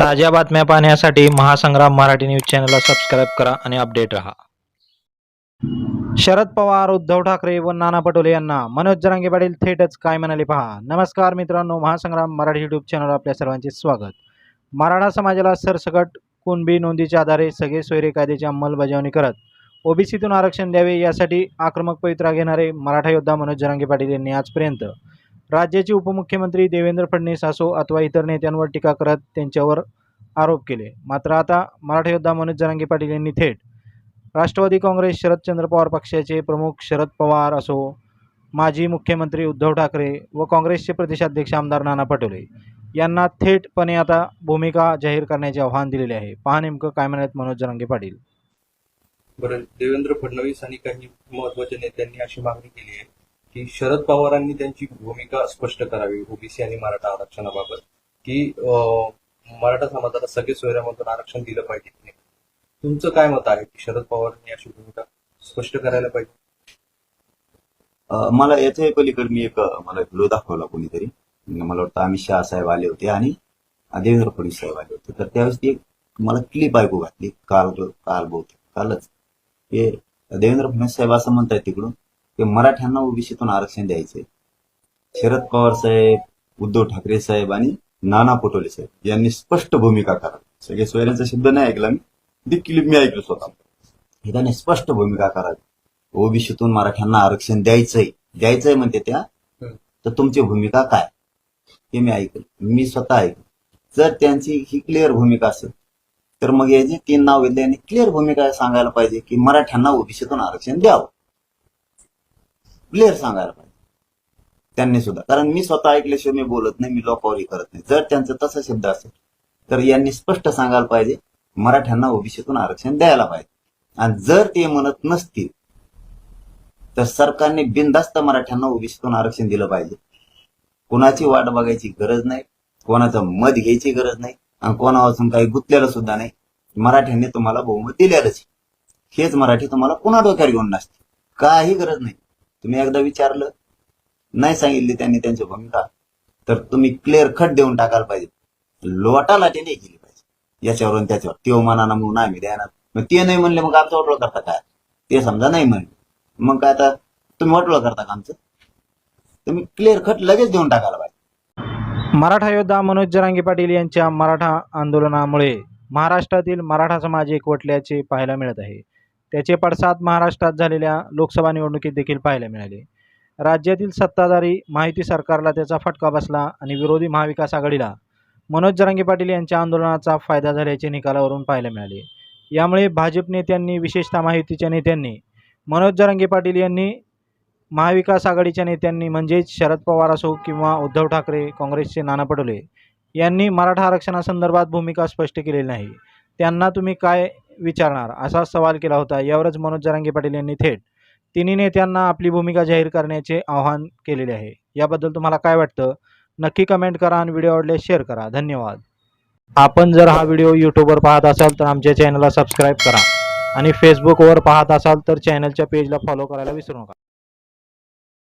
ताज्या बातम्या पाहण्यासाठी महासंग्राम मराठी न्यूज चॅनलला सबस्क्राईब करा आणि अपडेट रहा. शरद पवार उद्धव ठाकरे व नाना पटोले यांना मनोज जरांगे पाटील थेटच काय म्हणाले पहा. नमस्कार मित्रांनो महासंग्राम मराठी यूट्यूब चॅनलवर आपल्या सर्वांचे स्वागत. मराठा समाजाला सरसकट कुणबी नोंदीच्या आधारे सगळे सोयरे कायद्याची अंमलबजावणी करत ओबीसीतून आरक्षण द्यावे यासाठी आक्रमक पवित्रा घेणारे मराठा योद्धा मनोज जरांगे पाटील यांनी आजपर्यंत राज्याचे उपमुख्यमंत्री देवेंद्र फडणवीस असो अथवा इतर नेत्यांवर टीका करत त्यांच्यावर आरोप केले. मात्र आता मराठा योद्धा मनोज जरांगे पाटील यांनी थेट राष्ट्रवादी काँग्रेस शरदचंद्र पवार पक्षाचे प्रमुख शरद पवार असो माजी मुख्यमंत्री उद्धव ठाकरे व काँग्रेसचे प्रदेशाध्यक्ष आमदार नाना पटोले यांना थेटपणे आता भूमिका जाहीर करण्याचे आव्हान दिलेले आहे. पहा नेमकं काय म्हणत मनोज जरांगे पाटील. बरं देवेंद्र फडणवीस आणि काही महत्त्वाच्या नेत्यांनी अशी मागणी केली आहे. की शरद पवारांनी त्यांची भूमिका स्पष्ट करावी ओबीसी आणि मराठा आरक्षणाबाबत की अं, मराठा समाजाला सगळे सोयऱ्यामधून आरक्षण दिलं पाहिजे. की नाही तुमचं काय मत आहे की शरद पवारांनी अशी भूमिका स्पष्ट करायला पाहिजे? मला याच्या पलीकडे मी एक मला व्हिडिओ दाखवला कोणीतरी. मला वाटतं अमित शहा साहेब आले होते आणि देवेंद्र फडणवीस साहेब आले होते. तर त्यावेळेस ती एक मला क्लिप ऐकू घातली. काल काल बहुतेक कालच. हे देवेंद्र फडणवीस साहेब असं म्हणतायत तिकडून. की मराठ्यांना ओबीसीतून आरक्षण द्यायचंय. शरद पवार साहेब उद्धव ठाकरे साहेब आणि नाना पटोले साहेब यांनी स्पष्ट भूमिका करावी सगळे सोयऱ्यांचा शब्द नाही ऐकला मी. ती क्लिप मी ऐकलो स्वतः. हे त्यांनी स्पष्ट भूमिका करावी ओबीसीतून मराठ्यांना आरक्षण द्यायचंय. द्यायचंय म्हणते त्या. तर तुमची भूमिका काय? हे मी ऐकलं. मी स्वतः ऐकलं. जर त्यांची ही क्लिअर भूमिका असेल तर मग हे जे तीन नाव घेतले यांनी क्लिअर भूमिका सांगायला पाहिजे की मराठ्यांना ओबीसीतून आरक्षण द्यावं. क्लिअर सांगायला पाहिजे. त्यांनी सुद्धा. कारण मी स्वतः ऐकल्याशिवाय मी बोलत नाही मी लोकांवरही करत नाही. जर त्यांचं तसा शब्द असेल तर यांनी स्पष्ट सांगायला पाहिजे मराठ्यांना ओबीसीतून आरक्षण द्यायला पाहिजे. आणि जर ते म्हणत नसतील तर सरकारने बिनधास्त मराठ्यांना ओबीसीतून आरक्षण दिलं पाहिजे. कोणाची वाट बघायची गरज नाही कोणाचं मत घ्यायची गरज नाही आणि कोणापासून काही गुंतलेलं सुद्धा नाही. मराठ्यांनी तुम्हाला बहुमत दिलेलंच हेच मराठी तुम्हाला पुन्हा डोक्यावर घेऊन नसते काही गरज नाही. तुम्ही एकदा विचारलं नाही सांगितली त्यांनी त्यांची भूमिका तर तुम्ही क्लिअर खट देऊन टाकायला पाहिजे. लोटाला ते नाही केली पाहिजे. याच्यावरून त्याच्यावर. ते मनाना म्हणून आम्ही द्यायला मग ते नाही म्हणले मग आमचं वाटोळ करता काय? ते समजा नाही म्हणले. मग काय आता तुम्ही वाटोळ करता का आमचं? तुम्ही क्लिअर खट लगेच देऊन टाकायला पाहिजे. मराठा योद्धा मनोज जरांगे पाटील यांच्या मराठा आंदोलनामुळे महाराष्ट्रातील मराठा समाज एकवटल्याचे पाहायला मिळत आहे. त्याचे पडसाद महाराष्ट्रात झालेल्या लोकसभा निवडणुकीत देखील पाहायला मिळाले. राज्यातील सत्ताधारी माहिती सरकारला त्याचा फटका बसला आणि विरोधी महाविकास आघाडीला मनोज जरांगे पाटील यांच्या आंदोलनाचा फायदा झाल्याचे निकालावरून पाहायला मिळाले. यामुळे भाजप नेत्यांनी विशेषतः माहितीच्या नेत्यांनी मनोज जरांगे पाटील यांनी महाविकास आघाडीच्या नेत्यांनी म्हणजेच शरद पवार असो किंवा उद्धव ठाकरे काँग्रेसचे नाना पटोले यांनी मराठा आरक्षणासंदर्भात भूमिका स्पष्ट केलेली नाही. त्यांना तुम्ही काय विचारणार? असा सवाल केला होता. यावरच मनोज जरांगे पाटील यांनी थेट तिन्ही नेत्यांना आपली भूमिका जाहीर करण्याचे आवाहन केलेले आहे. याबद्दल तुम्हाला काय वाटतं? नक्की कमेंट करा आणि व्हिडिओ आवडल्यास शेअर करा. धन्यवाद. आपण जर हा व्हिडिओ यूट्यूबवर पाहत असाल तर आमच्या चॅनलला सबस्क्राईब करा आणि फेसबुकवर पाहत असाल तर चॅनलच्या पेजला फॉलो करायला विसरू नका.